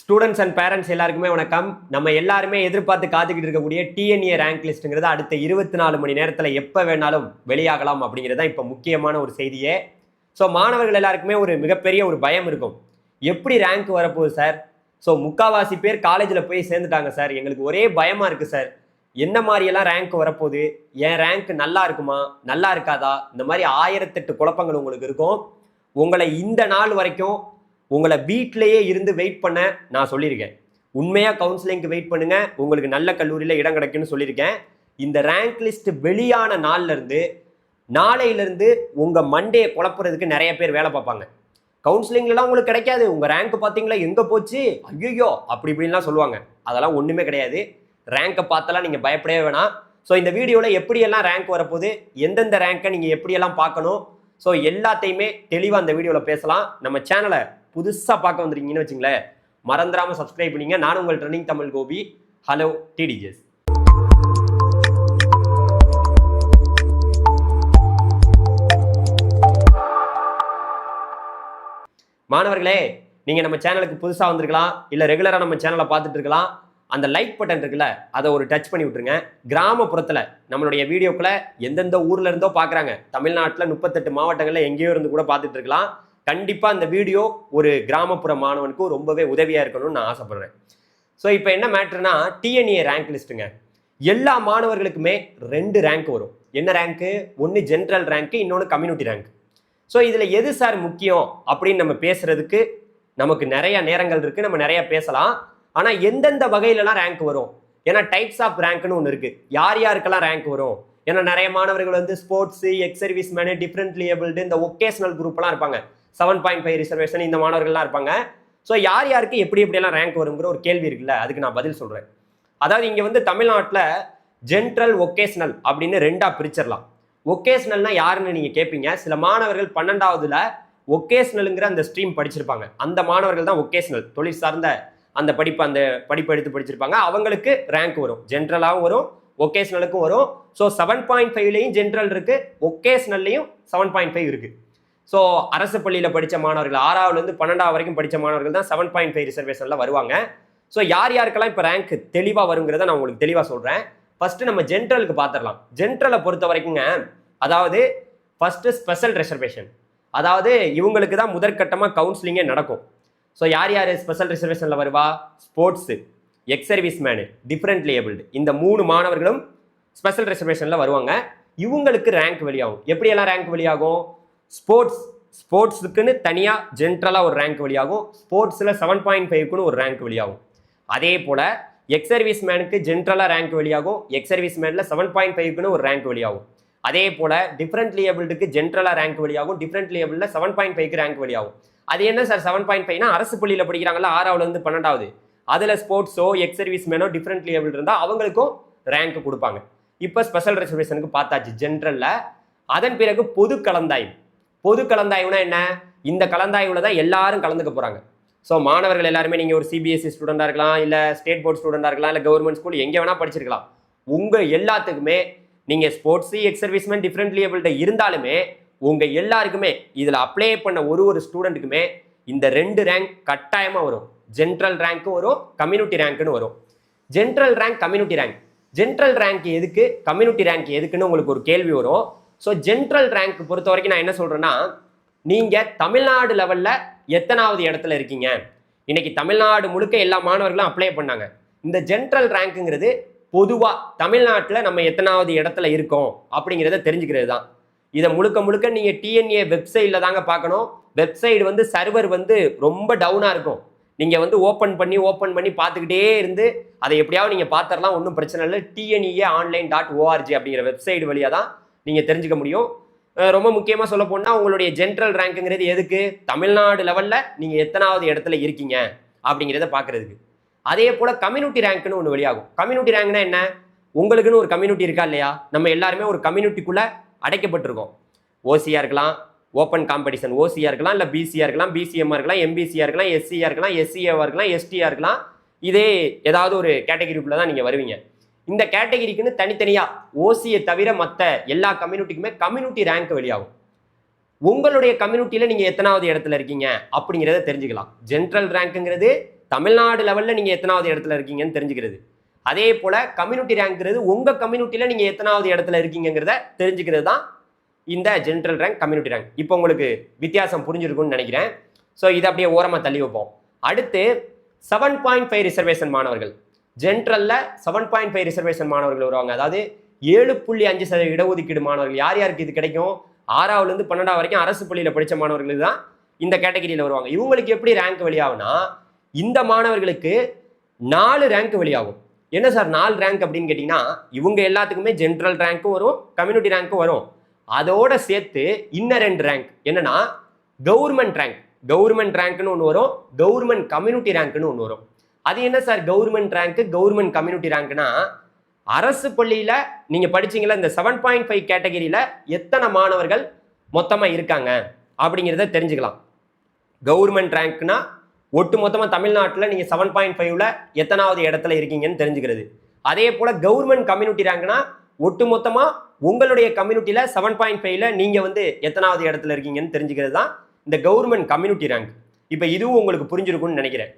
Students and parents எல்லாருக்குமே வணக்கம். நம்ம எல்லாருமே எதிர்பார்த்து காத்துக்கிட்டு இருக்கக்கூடிய டிஎன்ஏ ரேங்க் லிஸ்ட்டுங்கிறது அடுத்த இருபத்தி நாலு மணி நேரத்தில் எப்போ வேணாலும் வெளியாகலாம் அப்படிங்கிறது தான் இப்போ முக்கியமான ஒரு செய்தியே. ஸோ மாணவர்கள் எல்லாருக்குமே ஒரு மிகப்பெரிய ஒரு பயம் இருக்கும். எப்படி ரேங்க் வரப்போகுது சார் ஸோ முக்காவாசி பேர் காலேஜில் போய் சேர்ந்துட்டாங்க சார் எங்களுக்கு ஒரே பயமாக இருக்குது சார் என்ன மாதிரியெல்லாம் ரேங்க் வரப்போகுது? என் ரேங்க் நல்லா இருக்குமா? நல்லா இருக்காதா? இந்த மாதிரி ஆயிரத்தெட்டு குழப்பங்கள் உங்களுக்கு இருக்கும். உங்களை இந்த நாள் வரைக்கும் உங்களை வீட்டிலேயே இருந்து வெயிட் பண்ண நான் சொல்லியிருக்கேன். உண்மையாக கவுன்சிலிங்க்கு வெயிட் பண்ணுங்க. உங்களுக்கு நல்ல கல்லூரியில் இடம் கிடைக்குன்னு சொல்லியிருக்கேன். இந்த ரேங்க் லிஸ்ட் வெளியான நாள்லேருந்து நாளையிலேருந்து உங்கள் மண்டே குழப்புறதுக்கு நிறைய பேர் வேலை பார்ப்பாங்க. கவுன்சிலிங்லாம் உங்களுக்கு கிடைக்காது. உங்கள் ரேங்க் பார்த்தீங்களா? எங்கே போச்சு? ஐயோ அப்படி இப்படின்லாம் சொல்லுவாங்க. அதெல்லாம் ஒன்றுமே கிடையாது. ரேங்கை பார்த்தெல்லாம் நீங்கள் பயப்படவே வேணாம். ஸோ இந்த வீடியோவில் எப்படியெல்லாம் ரேங்க் வரப்போகுது? எந்தெந்த ரேங்கை நீங்கள் எப்படியெல்லாம் பார்க்கணும்? ஸோ எல்லாத்தையுமே தெளிவாக அந்த வீடியோவில் பேசலாம். நம்ம சேனலை புதுசாக பார்க்க வந்துருக்கீங்கன்னு வச்சுங்களேன் மறந்துடாமல் சப்ஸ்கிரைப் பண்ணிங்க. நான் உங்கள் ட்ரெனிங் தமிழ் கோபி ஹலோ டிடிஜிஎஸ் மாணவர்களே நீங்கள் நம்ம சேனலுக்கு புதுசாக வந்திருக்கலாம் இல்லை ரெகுலராக நம்ம சேனலை பார்த்துட்டு இருக்கலாம் அந்த லைக் பட்டன் இருக்குல்ல அதை ஒரு டச் பண்ணி விட்டுருங்க. கிராமப்புறத்தில் நம்மளுடைய வீடியோக்களை எந்தெந்த ஊர்ல இருந்தோ பார்க்குறாங்க. தமிழ்நாட்டில் முப்பத்தெட்டு மாவட்டங்களில் எங்கேயோ இருந்து கூட பார்த்துட்டு இருக்கலாம் கண்டிப்பாக அந்த வீடியோ ஒரு கிராமப்புற மாணவனுக்கு ரொம்பவே உதவியாக இருக்கணும்னு நான் ஆசைப்பட்றேன். ஸோ இப்போ என்ன மேட்ருனா டிஎன்ஏ ரேங்க் லிஸ்ட்டுங்க எல்லா மாணவர்களுக்குமே ரெண்டு ரேங்க் வரும். என்ன ரேங்க்கு ஒன்று ஜென்ரல் ரேங்க்கு இன்னொன்று கம்யூனிட்டி ரேங்க் ஸோ இதில் எது சார் முக்கியம் அப்படின்னு நம்ம பேசுறதுக்கு நமக்கு நிறைய நேரங்கள் இருக்குது நம்ம நிறைய பேசலாம். ஆனால் எந்தெந்த வகையிலலாம் ரேங்க் வரும்? ஏன்னா டைப்ஸ் ஆஃப் ரேங்க்னு ஒன்று இருக்குது யார் யாருக்கெல்லாம் ரேங்க் வரும்? ஏன்னா நிறைய மாணவர்கள் வந்து sports ex service man differently abled இந்த ஒகேஷனல் குரூப்லாம் இருப்பாங்க. செவன் பாயிண்ட் ஃபைவ் ரிசர்வேஷன் இந்த மாணவர்கள்லாம் இருப்பாங்க. ஸோ யார் யாருக்கு எப்படி எப்படியெல்லாம் ரேங்க் வருங்கிற ஒரு கேள்வி இருக்குல்ல அதுக்கு நான் பதில் சொல்கிறேன் அதாவது இங்கே வந்து தமிழ்நாட்டில் ஜென்ரல் ஒகேஷனல் அப்படின்னு ரெண்டாக பிரிச்சிடலாம். ஒகேஷ்னல்னால் யாருன்னு நீங்கள் கேட்பீங்க சில மாணவர்கள் பன்னெண்டாவதுல ஒகேஷ்னலுங்கிற அந்த ஸ்ட்ரீம் படிச்சிருப்பாங்க. அந்த மாணவர்கள் தான் ஒகேஷ்னல் தொழில் சார்ந்த அந்த படிப்பு அந்த படிப்பு எடுத்து படிச்சிருப்பாங்க. அவங்களுக்கு ரேங்க் வரும். ஜென்ரலாகவும் வரும் ஒகேஷ்னலுக்கும் வரும். ஸோ செவன் பாயிண்ட் ஃபைவ்லையும் ஜென்ரல் இருக்குது ஒகேஷ்னல்லையும் செவன் பாயிண்ட் ஃபைவ் இருக்குது ஸோ அரசு பள்ளியில் படித்த மாணவர்கள் ஆறாவதுலேருந்து பன்னெண்டாவது வரைக்கும் படித்த மாணவர்கள் தான் செவன் பாயிண்ட் ஃபைவ் ரிசர்வேஷனில் வருவாங்க. ஸோ யார் யாருக்கெல்லாம் இப்போ ரேங்க் தெளிவாக வருங்கிறத நான் உங்களுக்கு தெளிவாக சொல்கிறேன் ஃபஸ்ட்டு நம்ம ஜென்ரலுக்கு பார்த்துடலாம் ஜென்ரலை பொறுத்த வரைக்குங்க அதாவது ஃபஸ்ட்டு ஸ்பெஷல் ரிசர்வேஷன் அதாவது இவங்களுக்கு தான் முதற்கட்டமாக கவுன்சிலிங்கே நடக்கும். ஸோ யார் யார் ஸ்பெஷல் ரிசர்வேஷனில் வருவா? Sports ex service man differently abled இந்த மூணு மாணவர்களும் ஸ்பெஷல் ரிசர்வேஷனில் வருவாங்க. இவங்களுக்கு ரேங்க் வெளியாகும். எப்படியெல்லாம் ரேங்க் வெளியாகும்? ஸ்போர்ட்ஸ் ஸ்போர்ட்ஸுக்குன்னு தனியாக ஜென்ரலாக ஒரு ரேங்க் வெளியாகும். ஸ்போர்ட்ஸில் செவன் பாயிண்ட் ஃபைவ்க்குன்னு ஒரு ரேங்க் வெளியாகும். அதே போல் எக்ஸ் சர்வீஸ் மேனுக்கு ஜென்ரலாக ரேங்க் வெளியாகும். எக்ஸ் சர்வீஸ் மேனில் செவன் பாயிண்ட் ஃபைவ்க்குன்னு ஒரு ரேங்க் வெளியாகும். அதே போல் டிஃப்ரெண்ட் லியபிள்டுக்கு ஜென்ரலாக ரேங்க் வெளியாகும். டிஃப்ரெண்ட் லியபிளில் செவன் பாயிண்ட் ஃபைவ்க்கு ரேங்க் வெளியாகும். அது என்ன சார் செவன் பாயிண்ட் ஃபைவ்னா அரசு பள்ளியில் படிக்கிறாங்களா ஆறாவதுலேருந்து பன்னெண்டாவது. அதில் ஸ்போர்ட்ஸோ எக்ஸ் சர்வீஸ் மேனோ டிஃப்ரெண்ட் லியபிள் இருந்தால் அவங்களுக்கும் ரேங்க் கொடுப்பாங்க. இப்போ ஸ்பெஷல் ரிசர்வேஷனுக்கு பார்த்தாச்சு ஜென்ரலில் அதன் பிறகு பொது கலந்தாய்வு. பொது கலந்தாய்வுனா என்ன? இந்த கலந்தாய்வில் தான் எல்லாரும் கலந்துக்க போகிறாங்க ஸோ மாணவர்கள் எல்லாருமே நீங்கள் ஒரு சிபிஎஸ்சி ஸ்டூடெண்டாக இருக்கலாம் இல்லை ஸ்டேட் போர்ட் ஸ்டூடெண்டாக இருக்கலாம் இல்லை கவர்மெண்ட் ஸ்கூல் எங்கே வேணால் படிச்சிருக்கலாம். உங்கள் எல்லாத்துக்குமே நீங்கள் ஸ்போர்ட்ஸு எக்ஸ் சர்வீஸ்மேன் டிஃப்ரெண்ட்லியபிள்கிட்ட இருந்தாலுமே உங்கள் எல்லாருக்குமே இதில் அப்ளை பண்ண ஒரு ஒரு ஸ்டூடெண்ட்டுக்குமே இந்த ரெண்டு ரேங்க் கட்டாயமாக வரும். ஜென்ரல் ரேங்க்கும் வரும் கம்யூனிட்டி ரேங்க்னு வரும். General rank community rank general rank எதுக்கு கம்யூனிட்டி ரேங்க் எதுக்குன்னு உங்களுக்கு ஒரு கேள்வி வரும். ஸோ ஜென்ரல் ரேங்க் பொறுத்த வரைக்கும் நான் என்ன சொல்கிறேன்னா நீங்கள் தமிழ்நாடு லெவலில் எத்தனாவது இடத்துல இருக்கீங்க? இன்னைக்கு தமிழ்நாடு முழுக்க எல்லா மாணவர்களும் அப்ளை பண்ணாங்க. இந்த ஜென்ரல் ரேங்க்குங்கிறது பொதுவாக தமிழ்நாட்டில் நம்ம எத்தனாவது இடத்துல இருக்கோம் அப்படிங்கிறத தெரிஞ்சுக்கிறது தான். இதை முழுக்க முழுக்க நீங்கள் டிஎன்ஏ வெப்சைட்டில் தாங்க பார்க்கணும். வெப்சைட் வந்து சர்வர் வந்து ரொம்ப டவுனாக இருக்கும். நீங்கள் வந்து ஓப்பன் பண்ணி ஓப்பன் பண்ணி பார்த்துக்கிட்டே இருந்து அதை எப்படியாவது நீங்கள் பார்த்துடலாம் ஒன்றும் பிரச்சனை இல்லை. T N E A online dot O R G அப்படிங்கிற வெப்சைட் வழியாக தான் நீங்கள் தெரிஞ்சுக்க முடியும். ரொம்ப முக்கியமாக சொல்ல போனால் உங்களுடைய ஜென்ரல் ரேங்க்குங்கிறது எதுக்கு? தமிழ்நாடு லெவலில் நீங்கள் எத்தனாவது இடத்துல இருக்கீங்க? அப்படிங்கிறத பார்க்குறதுக்கு அதே போல் கம்யூனிட்டி ரேங்க்னு ஒன்று வெளியாகும். கம்யூனிட்டி ரேங்க்னா என்ன? உங்களுக்குன்னு ஒரு கம்யூனிட்டி இருக்கா இல்லையா? நம்ம எல்லாருமே ஒரு கம்யூனிட்டிக்குள்ளே அடைக்கப்பட்டிருக்கோம். ஓசியாக இருக்கலாம் ஓப்பன் காம்படிஷன் ஓசியாக இருக்கலாம் இல்லை பிசியாக இருக்கலாம் பிசிஎம்மாக இருக்கலாம் எம்பிசியாக இருக்கலாம் எஸ்சியாக இருக்கலாம் எஸ்சிஏவாக இருக்கலாம் எஸ்டியாக இருக்கலாம். இதே ஏதாவது ஒரு கேட்டகரிக்குள்ளே தான் நீங்கள் வருவீங்க. இந்த கேட்டகரிக்குன்னு தனித்தனியாக ஓசியை தவிர மற்ற எல்லா கம்யூனிட்டிக்குமே கம்யூனிட்டி ரேங்க் வெளியாகும். உங்களுடைய கம்யூனிட்டியில் நீங்கள் எத்தனாவது இடத்துல இருக்கீங்க அப்படிங்கிறத தெரிஞ்சுக்கலாம். ஜென்ரல் ரேங்க்குங்கிறது தமிழ்நாடு லெவலில் நீங்கள் எத்தனாவது இடத்துல இருக்கீங்கன்னு தெரிஞ்சுக்கிறது. அதே போல் கம்யூனிட்டி ரேங்க்ங்கிறது உங்கள் கம்யூனிட்டியில் நீங்கள் எத்தனாவது இடத்துல இருக்கீங்கிறத தெரிஞ்சுக்கிறது தான் இந்த ஜென்ரல் ரேங்க் கம்யூனிட்டி ரேங்க் இப்போ உங்களுக்கு வித்தியாசம் புரிஞ்சிருக்கும்னு நினைக்கிறேன். ஸோ இதை அப்படியே ஓரமாக தள்ளி வைப்போம். அடுத்து செவன் பாயிண்ட் ஃபைவ் ரிசர்வேஷன் மாணவர்கள். ஜென்ரலில் செவன் பாயிண்ட் ஃபைவ் ரிசர்வேஷன் மாணவர்கள் வருவாங்க. அதாவது ஏழு புள்ளி அஞ்சு சதவீத இடஒதுக்கீடு மாணவர்கள் யார் யாருக்கு இது கிடைக்கும்? ஆறாவதுலேருந்து பன்னெண்டாவது வரைக்கும் அரசு பள்ளியில் படித்த மாணவர்கள் தான் இந்த கேட்டகரியில் வருவாங்க. இவங்களுக்கு எப்படி ரேங்க் வெளியாகும்னா இந்த மாணவர்களுக்கு நாலு ரேங்க் வெளியாகும். என்ன சார் நாலு ரேங்க் அப்படின்னு கேட்டிங்கன்னா இவங்க எல்லாத்துக்குமே ஜென்ரல் ரேங்க்கும் வரும் கம்யூனிட்டி ரேங்க்கும் வரும். அதோட சேர்த்து இன்னும் ரெண்டு ரேங்க் என்னன்னா கவர்மெண்ட் ரேங்க் கவர்மெண்ட் ரேங்க்னு ஒன்று வரும் கவர்மெண்ட் கம்யூனிட்டி ரேங்க்னு ஒன்று வரும். அது என்ன sir government rank government community ரேங்க்னா அரசு பள்ளியில் நீங்கள் படிச்சீங்களா இந்த செவன் பாயிண்ட் ஃபைவ் கேட்டகரியில் எத்தனை மாணவர்கள் மொத்தமாக இருக்காங்க அப்படிங்கிறத தெரிஞ்சுக்கலாம். கவர்மெண்ட் ரேங்க்னா ஒட்டு மொத்தமாக தமிழ்நாட்டில் நீங்கள் செவன் பாயிண்ட் ஃபைவ்ல எத்தனாவது இடத்துல இருக்கீங்கன்னு தெரிஞ்சுக்கிறது. அதே போல் கவர்மெண்ட் கம்யூனிட்டி ரேங்க்னா ஒட்டு மொத்தமாக உங்களுடைய கம்யூனிட்டியில் செவன் பாயிண்ட் ஃபைவ்ல நீங்கள் வந்து எத்தனாவது இடத்துல இருக்கீங்கன்னு தெரிஞ்சுக்கிறது தான் இந்த கவர்மெண்ட் கம்யூனிட்டி ரேங்க் இப்போ இதுவும் உங்களுக்கு புரிஞ்சிருக்கும்னு நினைக்கிறேன்.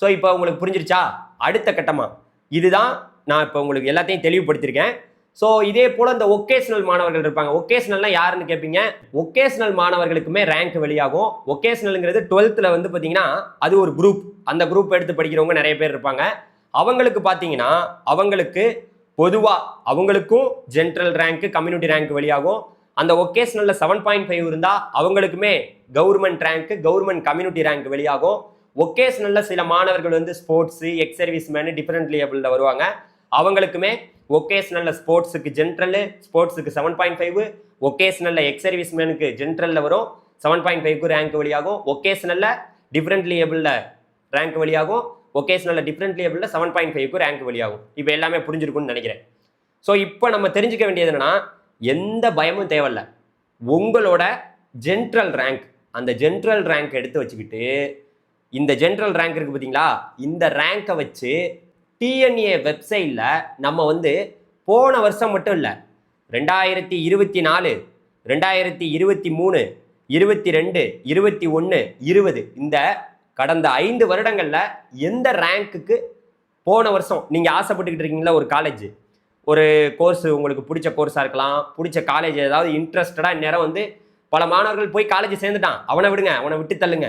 ஸோ இப்போ உங்களுக்கு புரிஞ்சிருச்சா? அடுத்த கட்டமா. இதுதான் நான் இப்போ உங்களுக்கு எல்லாத்தையும் தெளிவுபடுத்தியிருக்கேன் ஸோ இதே போல் இந்த ஒகேஷனல் மாணவர்கள் இருப்பாங்க. ஒகேஷனல்னா யாருன்னு கேட்பீங்க ஒகேஷனல் மாணவர்களுக்குமே ரேங்க் வெளியாகும். ஒகேஷனலுங்கிறது டுவெல்த்தில் வந்து பார்த்தீங்கன்னா அது ஒரு குரூப் அந்த குரூப் எடுத்து படிக்கிறவங்க நிறைய பேர் இருப்பாங்க. அவங்களுக்கு பார்த்தீங்கன்னா அவங்களுக்கு பொதுவாக அவங்களுக்கும் ஜென்ரல் ரேங்க் கம்யூனிட்டி ரேங்க் வெளியாகும். அந்த ஒகேஷனலில் செவன் பாயிண்ட் ஃபைவ் இருந்தால் அவங்களுக்குமே government rank government community rank வெளியாகும். ஒகேஷ்னலில் சில மாணவர்கள் வந்து sports ex service man differently லேபிளில் வருவாங்க. அவங்களுக்குமே ஒகேஷ்னலில் ஸ்போர்ட்ஸுக்கு ஜென்ரலு ஸ்போர்ட்ஸுக்கு செவன் பாயிண்ட் ஃபைவ் ஒகேஷ்னலில் எக்ஸ் சர்வீஸ் மேனுக்கு ஜென்ரலில் வரும். செவன் பாயிண்ட் ஃபைவ்க்கு ரேங்க் வழியாகும் ஒகேஷனலில் டிஃப்ரெண்ட் லேபிளில் ரேங்க் வழியாகும் ஒகேஷ்னலில் டிஃப்ரெண்ட் லேபிளில் செவன் பாயிண்ட் ஃபைவ்க்கு ரேங்க் வழியாகும் இப்போ எல்லாமே புரிஞ்சிருக்கும்னு நினைக்கிறேன். ஸோ இப்போ நம்ம தெரிஞ்சுக்க வேண்டியது என்னன்னா எந்த பயமும் தேவையில்ல. உங்களோட ஜென்ரல் ரேங்க் அந்த ஜென்ரல் ரேங்க் எடுத்து வச்சுக்கிட்டு இந்த ஜென்ரல் ரேங்க் இருக்குது பார்த்தீங்களா இந்த ரேங்கை வச்சு டிஎன்ஏ வெப்சைட்டில் நம்ம வந்து போன வருஷம் மட்டும் இல்லை ரெண்டாயிரத்தி இருபத்தி நாலு ரெண்டாயிரத்தி இருபத்தி மூணு இருபத்தி ரெண்டு இருபத்தி ஒன்று இருபது இந்த கடந்த ஐந்து வருடங்களில் எந்த ரேங்க்குக்கு போன வருஷம்? நீங்கள் ஆசைப்பட்டுக்கிட்டு இருக்கீங்களா ஒரு காலேஜ் ஒரு கோர்ஸ் உங்களுக்கு பிடிச்ச கோர்ஸாக இருக்கலாம் பிடிச்ச காலேஜ் ஏதாவது இன்ட்ரெஸ்டடாக இந்நேரம் வந்து பல மாணவர்கள் போய் காலேஜ் சேர்ந்துட்டான். அவனை விடுங்க அவனை விட்டு தள்ளுங்க.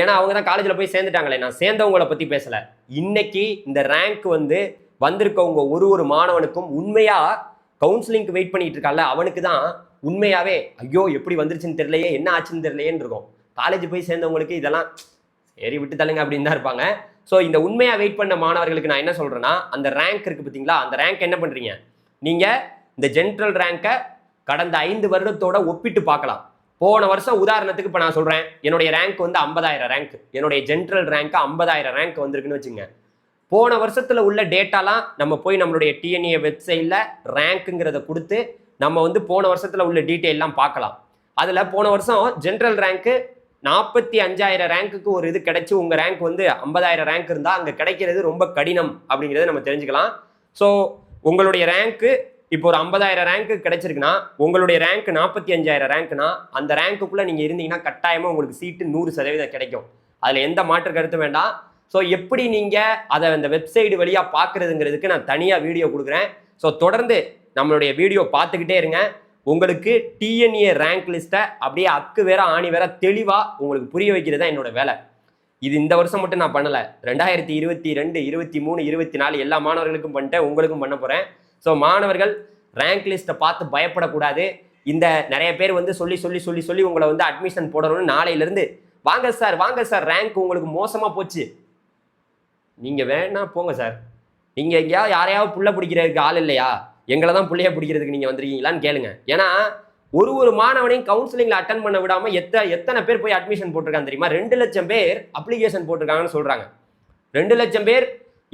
ஏன்னா அவங்க தான் காலேஜில் போய் சேர்ந்துட்டாங்களே. நான் சேர்ந்தவங்களை பற்றி பேசலை. இன்னைக்கு இந்த ரேங்க் வந்து வந்திருக்கவங்க ஒரு ஒரு மாணவனுக்கும் உண்மையாக கவுன்சிலிங்க்கு வெயிட் பண்ணிட்டு இருக்கால அவனுக்கு தான் உண்மையாகவே ஐயோ எப்படி வந்துருச்சுன்னு தெரியலையே என்ன ஆச்சுன்னு தெரியலையேன்னு இருக்கும். காலேஜ் போய் சேர்ந்தவங்களுக்கு இதெல்லாம் சரி விட்டு தள்ளுங்க அப்படின்னு தான் இருப்பாங்க. ஸோ இந்த உண்மையாக வெயிட் பண்ண மாணவர்களுக்கு நான் என்ன சொல்கிறேன்னா அந்த ரேங்க் இருக்குது பார்த்தீங்களா அந்த ரேங்க் என்ன பண்ணுறீங்க நீங்கள் இந்த ஜென்ரல் ரேங்கை கடந்த ஐந்து வருடத்தோட ஒப்பிட்டு பார்க்கலாம். போன வருஷம் உதாரணத்துக்கு இப்போ நான் சொல்கிறேன் என்னுடைய ரேங்க் வந்து ஐம்பதாயிரம் ரேங்க் என்னுடைய ஜென்ரல் ரேங்க் ஐம்பதாயிரம் ரேங்க் வந்திருக்குன்னு வச்சுங்க. போன வருஷத்தில் உள்ள டேட்டாலாம் நம்ம போய் நம்மளுடைய டிஎன்ஏ வெப்சைட்டில் ரேங்க்குங்கிறத கொடுத்து நம்ம வந்து போன வருஷத்தில் உள்ள டீட்டெயிலாம் பார்க்கலாம். அதில் போன வருஷம் ஜென்ரல் ரேங்க்கு நாற்பத்தி அஞ்சாயிரம் ரேங்க்குக்கு ஒரு இது கிடைச்சி உங்கள் ரேங்க் வந்து ஐம்பதாயிரம் ரேங்க் இருந்தால் அங்கே கிடைக்கிறது ரொம்ப கடினம் அப்படிங்கிறத நம்ம தெரிஞ்சுக்கலாம். ஸோ உங்களுடைய ரேங்க்கு இப்போ ஒரு ஐம்பதாயிரம் ரேங்க்கு கிடைச்சிருக்குன்னா உங்களுடைய ரேங்க் நாற்பத்தி அஞ்சாயிரம் ரேங்க்னா அந்த ரேங்க்குள்ளே நீங்கள் இருந்தீங்கன்னா கட்டாயமாக உங்களுக்கு சீட்டு நூறு சதவீதம் கிடைக்கும். அதில் எந்த மாற்று கருத்து வேண்டாம். ஸோ எப்படி நீங்கள் அதை அந்த வெப்சைடு வழியாக பார்க்குறதுங்கிறதுக்கு நான் தனியாக வீடியோ கொடுக்குறேன். ஸோ தொடர்ந்து நம்மளுடைய வீடியோ பார்த்துக்கிட்டே இருங்க. உங்களுக்கு டிஎன்ஏ ரேங்க் லிஸ்ட்டை அப்படியே அக்கு வேற ஆணி வேற தெளிவாக உங்களுக்கு புரிய வைக்கிறது தான் என்னோட வேலை. இது இந்த வருஷம் மட்டும் நான் பண்ணலை. ரெண்டாயிரத்தி இருபத்தி ரெண்டு இருபத்தி மூணு இருபத்தி நாலு எல்லா மாணவர்களுக்கும் பண்ணிட்டேன். உங்களுக்கும் பண்ண போகிறேன் ஸோ மாணவர்கள் ரேங்க் லிஸ்ட்டை பார்த்து பயப்படக்கூடாது. இந்த நிறைய பேர் வந்து சொல்லி சொல்லி சொல்லி சொல்லி உங்களை வந்து அட்மிஷன் போடணும்னு நாளையிலேருந்து வாங்க சார் வாங்க சார் ரேங்க் உங்களுக்கு மோசமாக போச்சு. நீங்கள் வேணா போங்க சார் நீங்கள் எங்கேயாவது யாரையாவது புள்ள பிடிக்கிறதுக்கு ஆள் இல்லையா? எங்களை தான் பிள்ளைய பிடிக்கிறதுக்கு நீங்கள் வந்திருக்கீங்களான்னு கேளுங்க. ஏன்னா ஒரு ஒரு மாணவனையும் கவுன்சிலிங்கில் அட்டன் பண்ண விடாமல் எத்த எத்தனை பேர் போய் அட்மிஷன் போட்டிருக்காங்க தெரியுமா? ரெண்டு லட்சம் பேர் அப்ளிகேஷன் போட்டிருக்காங்கன்னு சொல்கிறாங்க ரெண்டு லட்சம் பேர்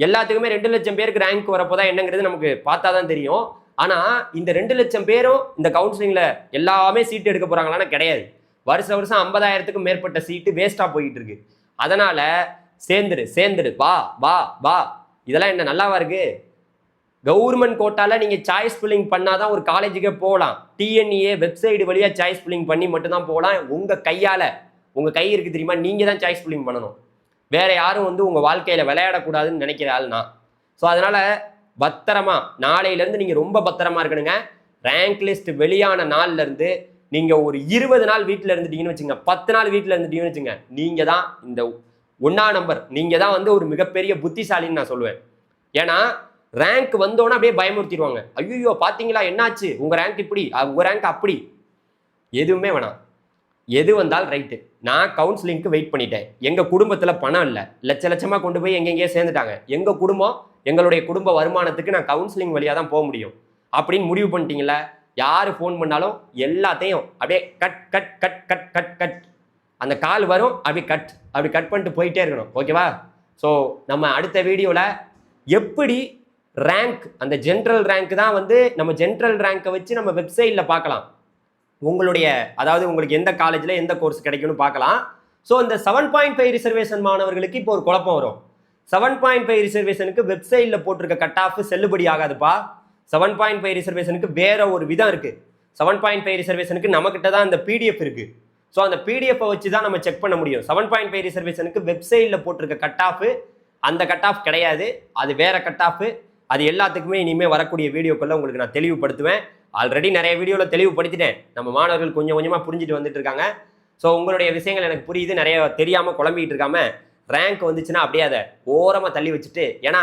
எல்லாத்துக்குமே ரெண்டு லட்சம் பேருக்கு ரேங்க் வரப்போதான் என்னங்கிறது நமக்கு பார்த்தா தான் தெரியும். ஆனால் இந்த ரெண்டு லட்சம் பேரும் இந்த கவுன்சிலிங்கில் எல்லாமே சீட்டு எடுக்க போகிறாங்களான்னா கிடையாது. வருஷம் வருஷம் ஐம்பதாயிரத்துக்கும் மேற்பட்ட சீட்டு வேஸ்ட்டாக போயிட்டு இருக்கு அதனால் சேர்ந்துரு சேர்ந்துரு வா வா வா. இதெல்லாம் என்ன நல்லாவா இருக்கு? கவர்மெண்ட் கோட்டால நீங்கள் சாய்ஸ் ஃபில்லிங் பண்ணாதான் ஒரு காலேஜுக்கே போகலாம். T N E A website வழியாக சாய்ஸ் ஃபில்லிங் பண்ணி மட்டும்தான் போகலாம். உங்கள் கையால் உங்கள் கை இருக்குது தெரியுமா? நீங்கள் தான் சாய்ஸ் ஃபில்லிங் பண்ணணும். வேற யாரும் வந்து உங்கள் வாழ்க்கையில் விளையாடக்கூடாதுன்னு நினைக்கிற ஆள் நான். ஸோ அதனால் பத்திரமா நாளையிலேருந்து நீங்கள் ரொம்ப பத்திரமா இருக்கணுங்க. ரேங்க் லிஸ்ட் வெளியான நாள்ல இருந்து நீங்கள் ஒரு இருபது நாள் வீட்டில் இருந்துட்டீங்கன்னு வச்சுங்க. பத்து நாள் வீட்டில் இருந்துட்டீங்கன்னு வச்சுங்க. நீங்கள் தான் இந்த ஒன்றா நம்பர் நீங்கள் தான் வந்து ஒரு மிகப்பெரிய புத்திசாலின்னு நான் சொல்லுவேன். ஏன்னா ரேங்க் வந்தோன்னே அப்படியே பயமுறுத்திடுவாங்க. ஐயோ பார்த்தீங்களா என்னாச்சு? உங்கள் ரேங்க் இப்படி உங்கள் ரேங்க் அப்படி. எதுவுமே வேணாம். எது வந்தால் ரைட்டு நான் கவுன்சிலிங்க்கு வெயிட் பண்ணிட்டேன். எங்கள் குடும்பத்தில் பணம் இல்லை. லட்ச லட்சமாக கொண்டு போய் எங்கெங்கேயோ சேர்ந்துட்டாங்க. எங்கள் குடும்பம் எங்களுடைய குடும்ப வருமானத்துக்கு நான் கவுன்சிலிங் வழியாக தான் போக முடியும். அப்படின்னு முடிவு பண்ணிட்டீங்களா யார் ஃபோன் பண்ணாலும் எல்லாத்தையும் அப்படியே cut cut cut cut cut cut அந்த கால் வரும் அப்படி கட் அப்படி கட் பண்ணிட்டு போயிட்டே இருக்கணும். ஓகேவா ஸோ நம்ம அடுத்த வீடியோவில் எப்படி ரேங்க் அந்த ஜென்ரல் ரேங்க் தான் வந்து நம்ம ஜென்ரல் ரேங்க்கை வச்சு நம்ம வெப்சைட்டில் பார்க்கலாம். உங்களுடைய அதாவது உங்களுக்கு எந்த காலேஜில் எந்த கோர்ஸ் கிடைக்கும்னு பார்க்கலாம். ஸோ இந்த செவன் பாயிண்ட் ஃபைவ் ரிசர்வேஷன் மாணவர்களுக்கு இப்போ ஒரு குழப்பம் வரும். செவன் பாயிண்ட் ஃபைவ் ரிசர்வேஷனுக்கு வெப்சைட்டில் போட்டிருக்க கட் ஆஃப் செல்லுபடி ஆகாதுப்பா. செவன் பாயிண்ட் ஃபைவ் ரிசர்வேஷனுக்கு வேற ஒரு விதம் இருக்கு. செவன் பாயிண்ட் ஃபைவ் ரிசர்வேஷனுக்கு நம்மக்கிட்ட தான் இந்த பிடிஎஃப் இருக்கு. ஸோ அந்த பிடிஎஃப் வச்சு தான் நம்ம செக் பண்ண முடியும். செவன் பாயிண்ட் ஃபைவ் ரிசர்வேஷனுக்கு வெப்சைட்டில் போட்டிருக்க கட் ஆஃப் அந்த கட் ஆஃப் கிடையாது. அது வேற கட் ஆஃப் அது எல்லாத்துக்குமே இனிமேல் வரக்கூடிய வீடியோக்குள்ள உங்களுக்கு நான் தெளிவுபடுத்துவேன். ஆல்ரெடி நிறைய வீடியோவில் தெளிவுபடுத்திட்டேன். நம்ம மாணவர்கள் கொஞ்சம் கொஞ்சமாக புரிஞ்சுட்டு வந்துட்டு இருக்காங்க ஸோ உங்களுடைய விஷயங்கள் எனக்கு புரியுது. நிறைய தெரியாமல் குழம்பிக்கிட்டு இருக்காம ரேங்க் வந்துச்சுன்னா அப்படியே அதை ஓரமாக தள்ளி வச்சுட்டு ஏன்னா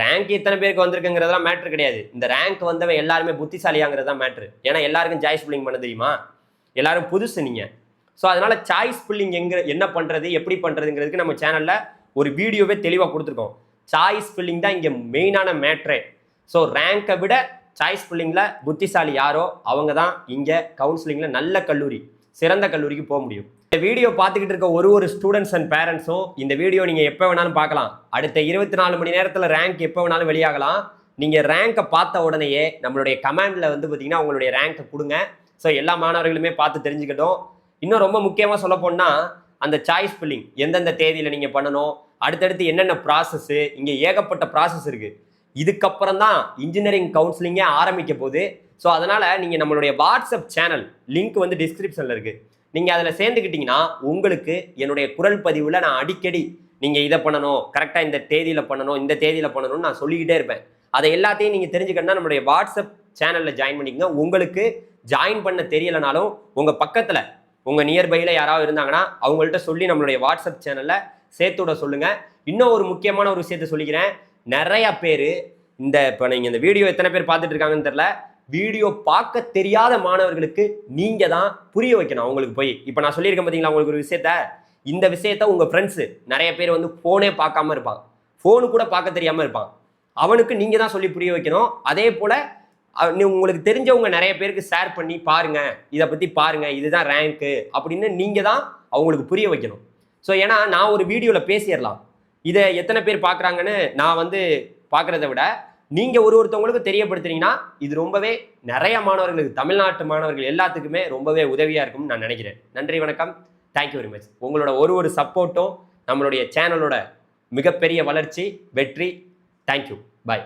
ரேங்க் எத்தனை பேருக்கு வந்திருக்குங்கிறதெல்லாம் மேட்ரு கிடையாது. இந்த ரேங்க் வந்தவன் எல்லாருமே புத்திசாலியாங்கிறது தான் மேட்ரு ஏன்னா எல்லாருக்கும் சாய்ஸ் புல்லிங் பண்ண தெரியுமா? எல்லாரும் புதுசு நீங்கள் ஸோ அதனால் சாய்ஸ் புல்லிங் எங்க என்ன பண்ணுறது எப்படி பண்ணுறதுங்கிறதுக்கு நம்ம சேனலில் ஒரு வீடியோவே தெளிவாக கொடுத்துருக்கோம். சாய்ஸ் ஃபில்லிங் தான் இங்கே மெயினான மேட்ரே ஸோ ரேங்கை விட சாய்ஸ் ஃபில்லிங்கில் புத்திசாலி யாரோ அவங்க தான் இங்கே கவுன்சிலிங்கில் நல்ல கல்லூரி சிறந்த கல்லூரிக்கு போக முடியும். இந்த வீடியோ பார்த்துக்கிட்டு இருக்க ஒரு ஒரு ஸ்டூடெண்ட்ஸ் அண்ட் பேரண்ட்ஸும் இந்த வீடியோ நீங்கள் எப்போ வேணாலும் பார்க்கலாம். அடுத்த இருபத்தி நாலு மணி நேரத்தில் ரேங்க் எப்போ வேணாலும் வெளியாகலாம். நீங்கள் ரேங்கை பார்த்த உடனேயே நம்மளுடைய கமெண்டில் வந்து பார்த்தீங்கன்னா உங்களுடைய ரேங்கை கொடுங்க. ஸோ எல்லா மாணவர்களுமே பார்த்து தெரிஞ்சுக்கிட்டோம். இன்னும் ரொம்ப முக்கியமாக சொல்ல போனால் அந்த சாய்ஸ் ஃபில்லிங் எந்தெந்த தேதியில் நீங்கள் பண்ணணும் அடுத்தடுத்து என்னென்ன ப்ராசஸ்ஸு இங்கே ஏகப்பட்ட ப்ராசஸ் இருக்குது இதுக்கப்புறம் தான் இன்ஜினியரிங் கவுன்சிலிங்கே ஆரம்பிக்க போகுது. ஸோ அதனால் நீங்கள் நம்மளுடைய வாட்ஸ்அப் சேனல் லிங்க் வந்து டிஸ்கிரிப்ஷனில் இருக்குது நீங்கள் அதில் சேர்ந்துக்கிட்டிங்கன்னா உங்களுக்கு என்னுடைய குரல் பதிவில் நான் அடிக்கடி நீங்கள் இதை பண்ணணும் கரெக்டாக இந்த தேதியில் பண்ணணும் இந்த தேதியில் பண்ணணும்னு நான் சொல்லிக்கிட்டே இருப்பேன். அதை எல்லாத்தையும் நீங்கள் தெரிஞ்சுக்கணும்னா நம்மளுடைய வாட்ஸ்அப் சேனலில் ஜாயின் பண்ணிக்கங்க. உங்களுக்கு ஜாயின் பண்ண தெரியலைனாலும் உங்கள் பக்கத்தில் உங்கள் நியர்பையில் யாராவது இருந்தாங்கன்னா அவங்கள்ட்ட சொல்லி நம்மளுடைய வாட்ஸ்அப் சேனலில் சேர்த்து விட சொல்லுங்கள் இன்னும் ஒரு முக்கியமான ஒரு விஷயத்த சொல்லிக்கிறேன். நிறைய பேர் இந்த இப்போ நீங்கள் இந்த வீடியோ எத்தனை பேர் பார்த்துட்டு இருக்காங்கன்னு தெரில வீடியோ பார்க்க தெரியாத மாணவர்களுக்கு நீங்கள் தான் புரிய வைக்கணும். அவங்களுக்கு போய். இப்போ நான் சொல்லியிருக்கேன் பார்த்தீங்களா உங்களுக்கு ஒரு விஷயத்த? இந்த விஷயத்த உங்கள் ஃப்ரெண்ட்ஸு நிறைய பேர் வந்து ஃபோனே பார்க்காம இருப்பான் ஃபோனு கூட பார்க்க தெரியாமல் இருப்பான் அவனுக்கு நீங்கள் தான் சொல்லி புரிய வைக்கணும். அதே போல் நீ உங்களுக்கு தெரிஞ்சவங்க நிறைய பேருக்கு ஷேர் பண்ணி பாருங்க. இதை பற்றி பாருங்க. இதுதான் ரேங்க்கு அப்படின்னு நீங்கள் தான் அவங்களுக்கு புரிய வைக்கணும். ஸோ ஏன்னா நான் ஒரு வீடியோவில் பேசிடலாம். இதை எத்தனை பேர் பார்க்குறாங்கன்னு நான் வந்து பார்க்குறத விட நீங்கள் ஒரு ஒருத்தவங்களுக்கு தெரியப்படுத்துறீங்கன்னா இது ரொம்பவே நிறைய மாணவர்களுக்கு தமிழ்நாட்டு மாணவர்கள் எல்லாத்துக்குமே ரொம்பவே உதவியாக இருக்கும்னு நான் நினைக்கிறேன். நன்றி வணக்கம். தேங்க்யூ வெரி மச் உங்களோட ஒரு ஒரு சப்போர்ட்டும் நம்மளுடைய சேனலோட மிகப்பெரிய வளர்ச்சி வெற்றி. Thank you bye